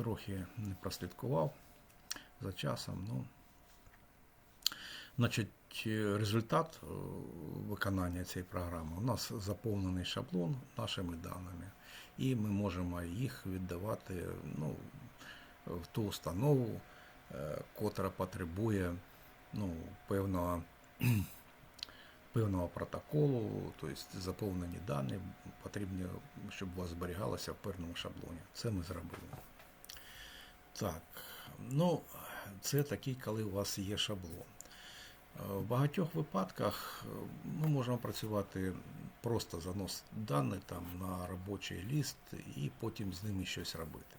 трохи не прослідкував за часом. Ну, значить, е, результат е, виконання цієї програми у нас заповнений шаблон нашими даними, і ми можемо їх віддавати ну, в ту установу, е, котра потребує ну, певного, певного протоколу, тобто заповнені дані потрібні, щоб у вас зберігалося в певному шаблоні. Це ми зробили. Так, ну, це такий, коли у вас є шаблон. Е, В багатьох випадках е, ми можемо працювати просто занос дані там на робочий ліст і потім з ними щось робити.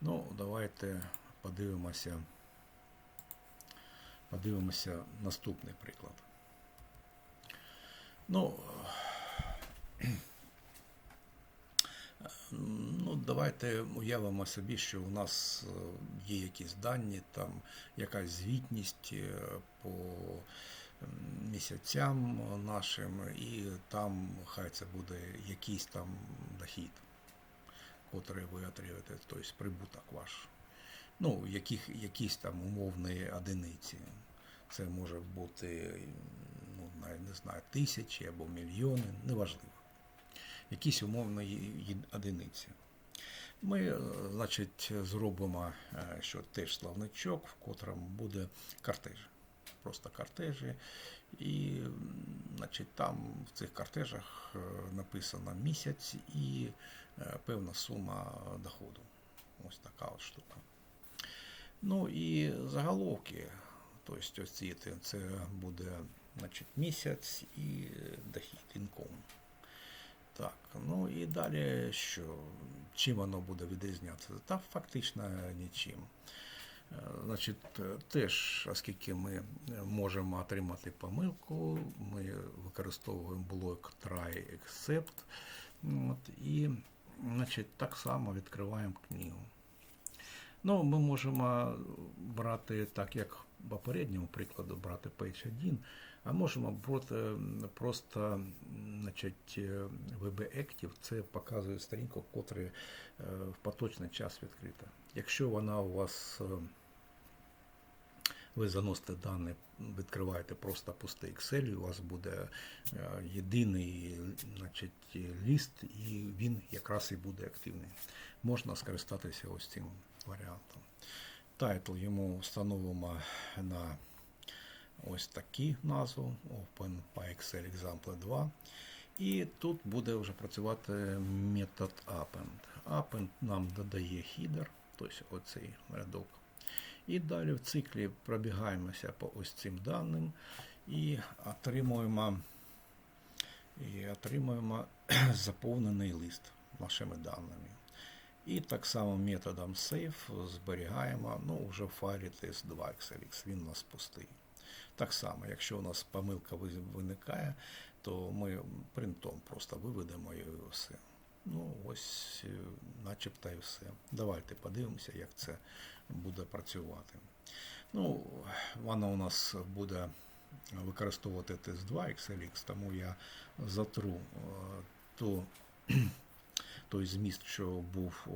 Ну, давайте подивимося, подивимося наступний приклад. Ну, Ну, давайте уявимо собі, що у нас е, є якісь дані, там якась звітність е, по місяцям нашим, і там хай це буде якийсь там дохід, котрий ви отримуєте, тобто прибуток ваш. Ну, яких, якісь там умовні одиниці. Це може бути, ну, не знаю, тисячі або мільйони, неважливо якісь умовні одиниці. Ми, е, значить, зробимо е, що теж словничок, в котрому буде картежі. Просто картежі. І значить, там в цих картежах е, написано місяць і певна сума доходу. Ось така от штука. Ну і заголовки. Тобто ось ці, це буде значить, місяць і дохід, інком. Так, ну і далі що? Чим воно буде відрізнятися? Та фактично нічим. Е, Значить, е, теж, оскільки ми можемо отримати помилку, ми використовуємо блок try except. От, і значить, так само відкриваємо книгу. Ну, ми можемо брати так, як в попередньому прикладу, брати page 1, а можемо брати просто значить, е, Active, це показує сторінку, котра е, в поточний час відкрита. Якщо вона у вас е, ви заносите дані, відкриваєте просто пустий Excel, у вас буде єдиний значить, ліст, і він якраз і буде активний. Можна скористатися ось цим варіантом. Тайтл йому встановимо на ось такі назву Open PyExcel Example 2. І тут буде вже працювати метод append. Append нам додає хідер, тобто оцей рядок. І далі в циклі пробігаємося по ось цим даним і отримуємо, і отримуємо заповнений лист нашими даними. І так само методом save зберігаємо ну, вже в файлі test2 XLX, він у нас пустий. Так само, якщо у нас помилка виникає, то ми принтом просто виведемо і все. Ну, ось, е, начебто і все. Давайте подивимося, як це буде працювати. Ну, вона у нас буде використовувати тест 2 XLX, тому я затру е, ту, той зміст, що був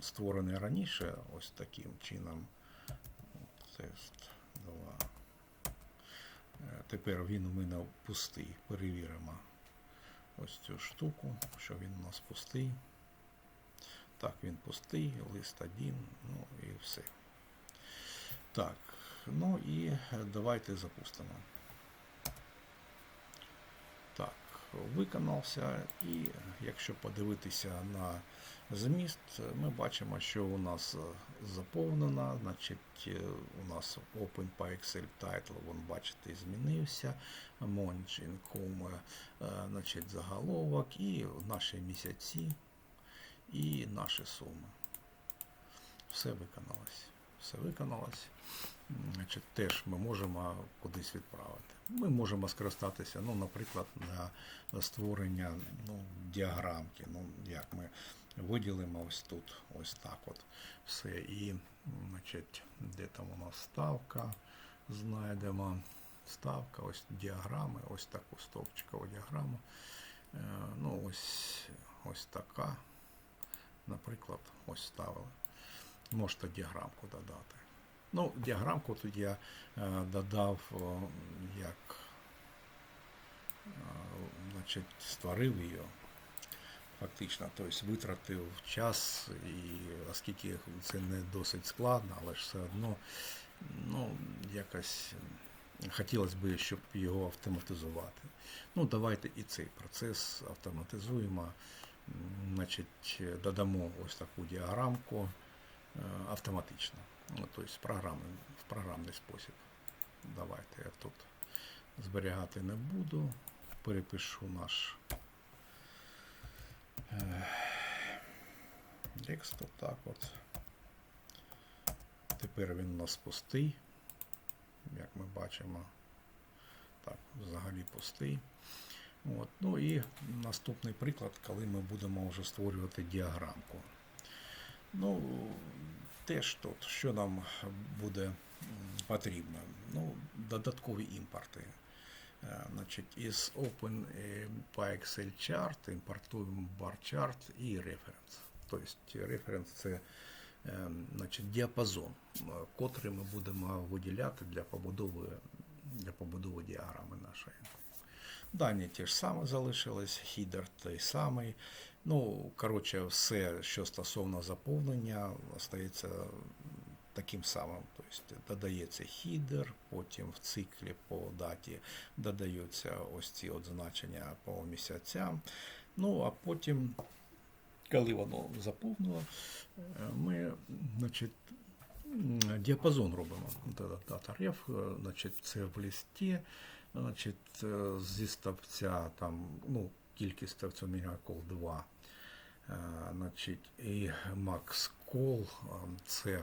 створений раніше, ось таким чином. Тест 2. Е, Тепер він у мене пустий. Перевіримо ось цю штуку, що він у нас пустий. Так, він пустий, лист один, ну і все. Так, ну і давайте запустимо. Так, виконався, і якщо подивитися на зміст, ми бачимо, що у нас е, заповнено, значить е, у нас Open PyExcel Title, вон бачите, змінився, Monch е, значить заголовок і наші місяці і наші суми. Все виконалось. Все виконалось. Значить, теж ми можемо кудись відправити. Ми можемо скористатися, ну, наприклад, для створення ну, діаграмки. Ну, як ми виділимо ось тут, ось так от все. І, значить, де там у нас ставка, знайдемо ставка, ось діаграми, ось таку стовпчикову діаграму. Е, Ну, ось, ось така. наприклад, ось ставили. Можете діаграмку додати. Ну, діаграмку тут я е, додав, як е, значить, створив її. Фактично, тобто витратив час, і оскільки це не досить складно, але ж все одно, ну, якось хотілося б, щоб його автоматизувати. Ну, давайте і цей процес автоматизуємо. Значить, додамо ось таку діаграмку е, автоматично. Ну, тобто в програмний, спосіб. Давайте я тут зберігати не буду. Перепишу наш е, текст отак от. Тепер він у нас пустий, як ми бачимо. Так, взагалі пустий. От. Ну і наступний приклад, коли ми будемо вже створювати діаграмку. Ну, теж тут, що нам буде потрібно? Ну, додаткові імпорти. Е, Значить, із Open е, PyExcel chart імпортуємо bar chart і reference. Тобто reference це е, значить, діапазон, е, котрий ми будемо виділяти для побудови, для побудови діаграми нашої. Дані ті ж саме залишились, хідер той самий. Ну, коротше, все, що стосовно заповнення, остається таким самим. Тобто додається хідер, потім в циклі по даті додаються ось ці от значення по місяцям. Ну, а потім, коли воно заповнило, е, ми, значить, діапазон робимо. Дата реф, е, значить, це в листі, значить, е, зі ставця там, ну, кількість ставців Miracle 2. Е, Значить, і Max Call е, це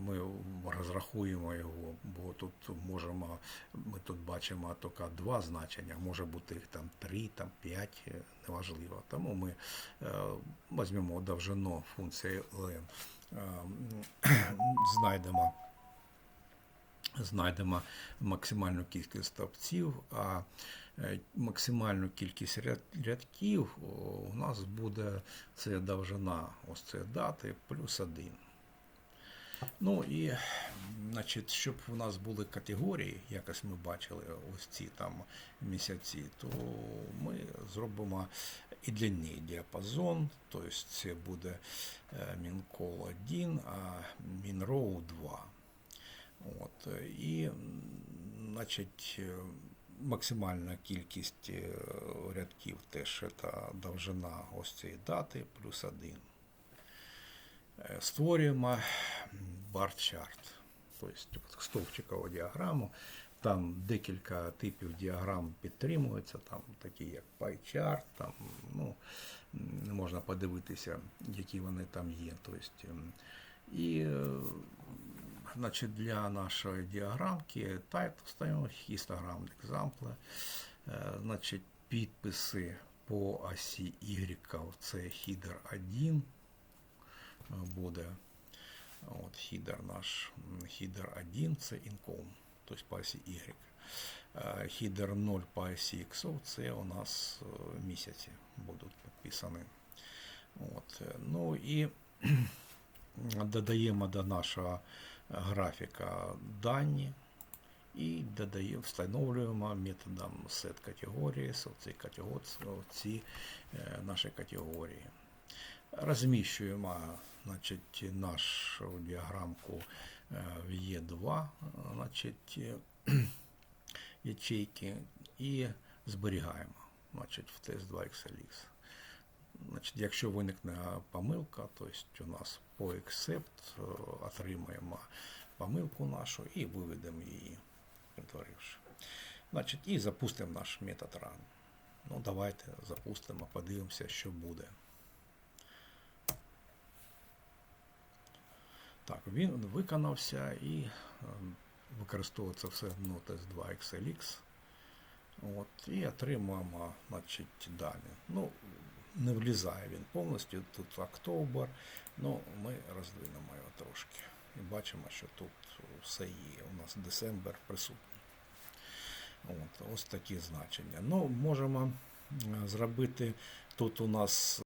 ми розрахуємо його, бо тут можемо, ми тут бачимо тільки два значення, може бути їх там три, там п'ять, неважливо. Тому ми візьмемо довжину функції len, е, знайдемо знайдемо максимальну кількість стовпців, а е, максимальну кількість ряд- рядків у нас буде це довжина ось цієї дати плюс один. Ну і, значить, щоб у нас були категорії, якось ми бачили ось ці там місяці, то ми зробимо і длинний діапазон, тобто це буде е, мінкол 1, а мінроу 2. От, е, і, значить, е, максимальна кількість е, рядків теж це довжина ось цієї дати плюс 1. Створюємо бар-чарт, тобто стовпчикову діаграму. Там декілька типів діаграм підтримуються, там такі як PyChart, там, ну, можна подивитися, які вони там є. Тобто, і значить, для нашої діаграмки title ставимо histogram example, значить, підписи по осі Y, це header 1 е, буде. От, хідер наш, хідер 1 це income, тобто по осі Y. Е, Хідер 0 по осі X це у нас е, місяці будуть підписані. От. Ну і додаємо до нашого графіка дані і додаємо, встановлюємо методом set категорії, ці категорії, е, наші категорії. Розміщуємо значить, нашу діаграмку е, в Е2 значить, е, ячейки і зберігаємо значить, в test 2 XLX. Значить, якщо виникне помилка, то есть у нас по accept е, отримаємо помилку нашу і виведемо її, притворивши. Значить, і запустимо наш метод run. Ну, давайте запустимо, подивимося, що буде. Так, він виконався і е, використовується все одно тест 2 XLX. От, і отримуємо значить, дані. Ну, не влізає він повністю, тут октобер, ну ми роздвинемо його трошки. І бачимо, що тут все є. У нас Десембер присутній. От, ось такі значення. Ну, можемо е, зробити тут у нас